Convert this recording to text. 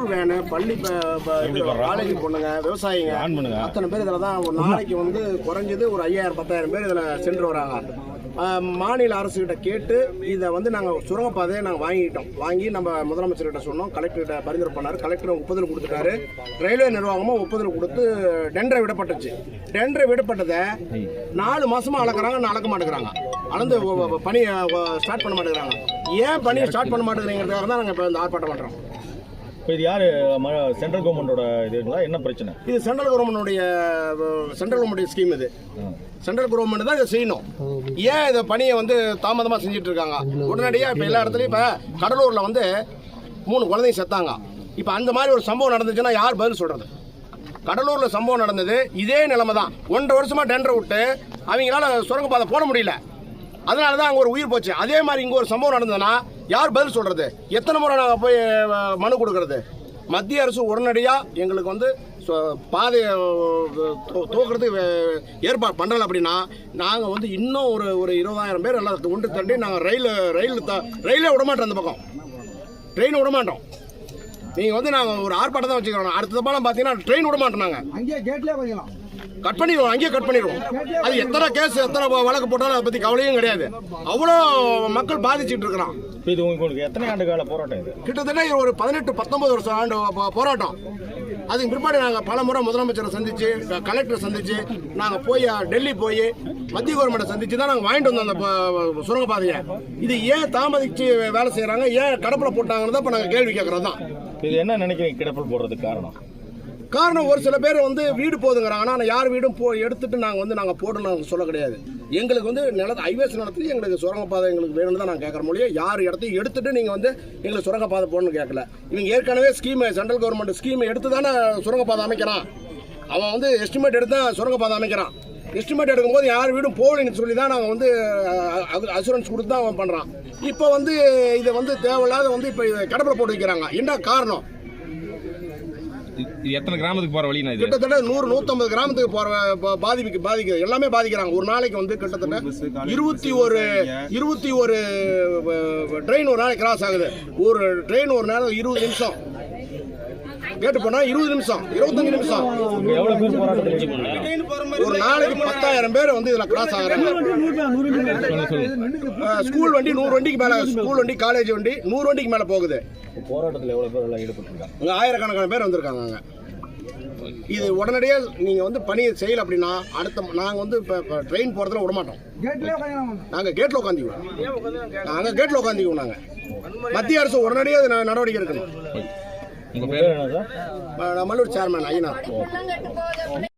School van பள்ளி college பொண்ணுங்க விவசாயிங்க. அத்தனை பேர் இதில் தான் ஒரு நாளைக்கு வந்து குறைஞ்சது ஒரு ஐயாயிரம் பத்தாயிரம் பேர் இதில் சென்று வராங்க. மாநில அரசுகிட்ட கேட்டு இதை வந்து நாங்கள் சுரங்கப்பாதையை நாங்கள் வாங்கிட்டோம் வாங்கி நம்ம முதலமைச்சர்கிட்ட சொன்னோம். கலெக்டர்கிட்ட பரிந்துரை பண்ணார். கலெக்டர் ஒப்புதல் கொடுத்துட்டாரு. ரயில்வே நிர்வாகமும் ஒப்புதல் கொடுத்து டெண்டரை விடப்பட்டுச்சு. டெண்டரை விடப்பட்டதை நாலு மாசமா அளக்குறாங்க அளக்க மாட்டேங்கிறாங்க. அளந்து பணியை ஸ்டார்ட் பண்ண மாட்டேங்கிறாங்க. ஏன் பணியை ஸ்டார்ட் பண்ண மாட்டேங்கிறதுக்காக தான் நாங்கள் இப்போ இந்த ஆர்ப்பாட்டம் பண்ணுறோம் இப்போ இது யாரு சென்ட்ரல் கவர்மெண்டோட இதுங்களா என்ன பிரச்சனை? இது சென்ட்ரல் கவர்மெண்டுடைய சென்ட்ரல் கவர்மெண்ட் ஸ்கீம் இது. சென்ட்ரல் கவர்மெண்ட் தான் இதை செய்யணும். ஏன் இதை பணியை வந்து தாமதமாக செஞ்சுட்டு இருக்காங்க உடனடியாக இப்போ எல்லா இடத்துலையும் இப்போ கடலூரில் வந்து மூணு குழந்தைங்க செத்தாங்க. இப்போ அந்த மாதிரி ஒரு சம்பவம் நடந்துச்சுன்னா யார் பதில் சொல்கிறது கடலூரில் சம்பவம் நடந்தது இதே நிலைமை தான் ஒன்றரை வருஷமாக டெண்டர் விட்டு அவங்களால சுரங்கப்பாதை போட முடியல. அதனால தான் அங்கே ஒரு உயிர் போச்சு. அதே மாதிரி இங்கே ஒரு சம்பவம் நடந்ததுன்னா யார் பதில் சொல்கிறது எத்தனை முறை நாங்கள் போய் மனு கொடுக்கறது? மத்திய அரசு உடனடியாக எங்களுக்கு வந்து பாதையை தூக்கிறதுக்கு ஏற்பாடு பண்ணலை அப்படின்னா நாங்கள் வந்து இன்னும் ஒரு ஒரு இருபதாயிரம் பேர் எல்லாம் ஒன்று தள்ளி நாங்கள் ரயில் ரயில் த ரயிலே விடமாட்டோம் அந்த பக்கம். ட்ரெயின் விடமாட்டோம் நீங்கள் வந்து நாங்கள் ஒரு ஆர்ப்பாட்டம் தான் வச்சுக்கிறோம். அடுத்த பாலம் பார்த்தீங்கன்னா ட்ரெயின் விடமாட்டோம் நாங்கள் அங்கேயே கேட்லேயே வைக்கலாம் கட் பண்ணிடுவோம் அங்கேயே கட் பண்ணிடுவோம். அது எத்தனை கேஸ் எத்தனை வழக்கு போட்டாலும் அதை பற்றி கவலையும் கிடையாது. அவ்வளோ மக்கள் பாதிச்சுட்டு இருக்கிறான். இது உங்களுக்கு எத்தனை ஆண்டு கால போராட்டம் இது? கிட்டத்தட்ட ஒரு பதினெட்டு பத்தொன்பது வருஷம் ஆண்டு போராட்டம். அதுக்கு பிற்பாடு நாங்கள் பல முறை முதலமைச்சரை சந்திச்சு கலெக்டரை சந்திச்சு நாங்கள் போய் டெல்லி போய் மத்திய கவர்மெண்ட்டை சந்திச்சு தான் நாங்கள் வாங்கிட்டு வந்தோம் அந்த சுரங்கப்பாதையை. இது ஏன் தாமதிச்சு வேலை செய்கிறாங்க ஏன் கடப்பில் போட்டாங்கன்னு தான் இப்போ நாங்கள் கேள்வி கேட்குறது தான் இது என்ன நினைக்கிறீங்க கிடப்பல் போடுறதுக்கு காரணம்? காரணம் ஒரு சில பேர் வந்து வீடு போதுங்கிறாங்க ஆனால் யார் வீடும் போ எடுத்துட்டு நாங்கள் வந்து நாங்கள் போடணும் சொல்ல கிடையாது. எங்களுக்கு வந்து நிலத்து ஹைவேஸ் நிலத்துக்கு எங்களுக்கு சுரங்கப்பாதை எங்களுக்கு வேணும்னு தான் நாங்கள் கேட்குற மொழியே யார் இடத்தையும் எடுத்துட்டு நீங்கள் வந்து எங்களுக்கு சுரங்கப்பாதை போடணும்னு கேட்கல. இவங்க ஏற்கனவே ஸ்கீம் சென்ட்ரல் கவர்மெண்ட் ஸ்கீமை எடுத்து தானே சுரங்கப்பாதை அமைக்கிறான். அவன் வந்து எஸ்டிமேட் எடுத்து தான் சுரங்கப்பாதை அமைக்கிறான். எஸ்டிமேட் எடுக்கும்போது யார் வீடும் போகலன்னு சொல்லி தான் நாங்கள் வந்து அசூரன்ஸ் கொடுத்து தான் அவன் பண்ணுறான் இப்போ வந்து இதை வந்து தேவையில்லாத வந்து இப்போ இதை கடப்பில் போட்டு வைக்கிறாங்க. என்ன காரணம்? இது எத்தனை கிராமத்துக்கு போற வழினா இது? கிட்டத்தட்ட நூறு நூத்தம்பது கிராமத்துக்கு போற ப- பாதிப்புக்கு பாதிக்க எல்லாமே பாதிக்கிறாங்க. ஒரு நாளைக்கு வந்து கிட்டத்தட்ட இருபத்தி ஒரு இருபத்தி ஒரு ட்ரெயின் ஒரு நாளைக்கு கிராஸ் ஆகுது. ஒரு ட்ரெயின் ஒரு நேரம் இருபது நிமிஷம். கேட்டு போனா இருபது நிமிஷம் இருபத்தஞ்சு நிமிஷம். ஒரு நாளைக்கு பத்தாயிரம் பேர் வந்து இதுல கிராஸ் ஆகுறாங்க. ஸ்கூல் வண்டி நூறு வண்டிக்கு மேல ஸ்கூல் வண்டி காலேஜ் வண்டி நூறு வண்டிக்கு மேல போகுது. போராட்டத்தில் எவ்வளோ பேர் எல்லாம் ஈடுபட்டுருக்காங்க ஆயிரக்கணக்கான பேர் வந்திருக்காங்க அங்க. இது உடனடியாக நீங்கள் வந்து பணியை செய்யல அப்படின்னா அடுத்த நாங்கள் வந்து இப்போ ட்ரெயின் போகிறதுல விட மாட்டோம் கேட்லயே கொஞ்சம் நாங்கள் கேட்டில் உட்காந்துக்குவோம். நாங்கள் கேட்டில் உட்காந்துக்குவோம் நாங்கள் மத்திய அரசு உடனடியாக நடவடிக்கை எடுக்கணும். உங்கள் பேர் என்ன சார் அஹ் சேர்மன் ஐயனார்.